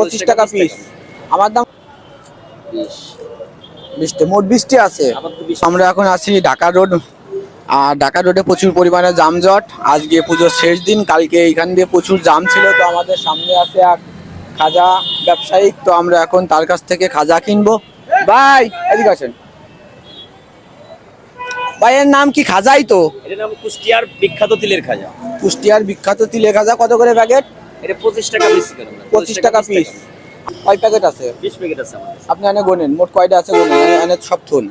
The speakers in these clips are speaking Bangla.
পঁচিশ টাকা পিস আমার দাম বিশটা মোট বিশটি আছে। আমরা এখন আছি ঢাকা রোড। আর ঢাকা রোডে প্রচুর পরিমাণে যানজট আজকে পুজোর শেষ দিন কালকে এইখান দিয়ে প্রচুর জাম ছিল তো আমাদের সামনে আছে এক খাজা ব্যবসায়িক তো আমরা এখন তার কাছ থেকে খাজা কিনবো। ভাই এদিকে আসেন। ভাই এর নাম কি খাজাই তো? এটার নাম কুষ্টিয়ার বিখ্যাত তিলের খাজা। কুষ্টিয়ার বিখ্যাত তিলের খাজা কত করে প্যাকেট? এটা পঁচিশ টাকা পিস করে আমরা। পঁচিশ টাকা পিস কয় প্যাকেট আছে? বিশ প্যাকেট আছে আপনি এনে গোনেন মোট কয়টা আছে গোনেন এনে- সব থুন।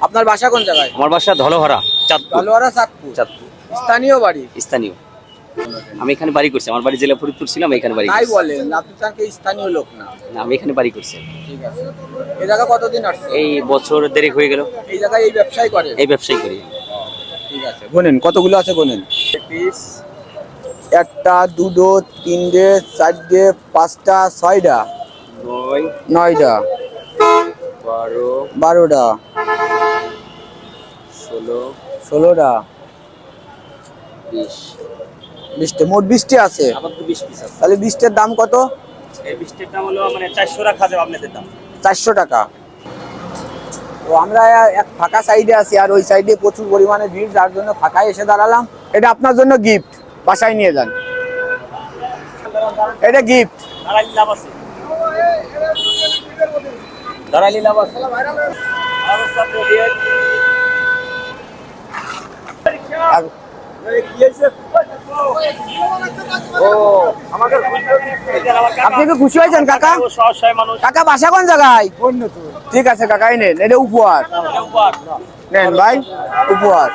আপনার বাসা কোন জায়গায়? আমার বাসা ধলহরা চাঁদপুর। ভালোয়ারা চাঁদপুর? চাঁদপুর। স্থানীয় বাড়ি? স্থানীয়। আমি এখানে বাড়ি করছি আমার বাড়ি জেলা ফরিদপুর ছিল আমি এখানে বাড়ি তাই বলেন আপনি তাকে স্থানীয় লোক না। না, আমি এখানে বাড়ি করছি। ঠিক আছে। এই জায়গা কতদিন আসছে এই বছর দেরি হয়ে গেল। এই জায়গায় এই ব্যবসায় করে এই ব্যবসায়ী করি। ঠিক আছে গোনেন কতগুলো আছে গোনেন পিস একটা দুটো তিনটে চারটে পাঁচটা ছয়টা। নয়টা। বারো। বারোটা। ষোলো। ষোলোটা। বিশ। বিশটা মোট বিশটি আছে। তাহলে বিশটার দাম কত? এই বিশটির দাম হলো মানে চারশো রাখা যাবে আপনাদের দাম। চারশো টাকা। তো আমরা এক ফাঁকা সাইডে আছি আর ওই সাইডে প্রচুর পরিমাণে ভিড় যার জন্য ফাঁকায় এসে দাঁড়ালাম। এটা আপনার জন্য গিফট বাসায় নিয়ে যান। এটা গিফট আপনি কি খুশি হয়েছেন কাকা? কাকা বাসা কোন জায়গায়? ঠিক আছে কাকাই নেন। এটা উপহার। নেন ভাই উপহার।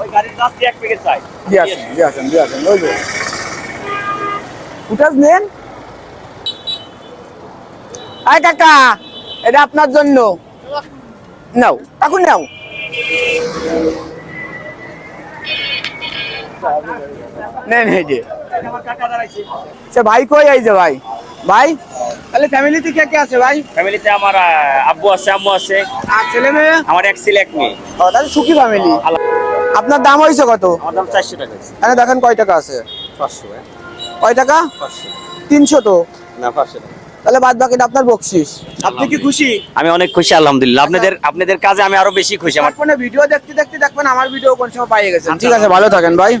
ওই গাড়ির রাস্তা এক প্যাকেট চাই। দিয়ে আসেন দিয়ে আসেন দিয়ে আসেন ওই যে। ফুটাজ নেন। আয় কাকা এটা আপনার জন্য। নাও এখন নাও। নেন এই যে। আমার সে ভাই কই এই যে ভাই? ভাই? তাহলে ফ্যামিলিতে কে কে আছে ভাই? ফ্যামিলিতে আমার আব্বু আছে আম্মু আছে। আর ছেলে মেয়ে? আমার এক ছেলে এক মেয়ে। ও তাহলে সুখী ফ্যামিলি। আপনার দাম হয়েছে কত? দাম চারশো টাকা এখানে দেখেন কয় টাকা আছে। পাঁচশো হ্যাঁ? কয় টাকা? তিনশো তো? না পাঁচশো টাকা। তাহলে বাদ বাকিটা আপনার বকশিস। আপনি কি খুশি? আমি অনেক খুশি আলহামদুলিল্লাহ। আপনাদের আপনাদের কাজে আমি আরও বেশি খুশি। আমার স্মার্টফোনে ভিডিও দেখতে দেখতে দেখবেন আমার ভিডিও কোন সময় পাইয়ে গেছেন ঠিক আছে ভালো থাকেন ভাই।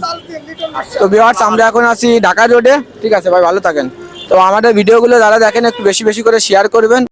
তো ভিউয়ার্স আমরা এখন আছি ঢাকা রোডে ঠিক আছে ভাই ভালো থাকেন। তো আমাদের ভিডিওগুলো যারা দেখেন একটু বেশি বেশি করে শেয়ার করবেন।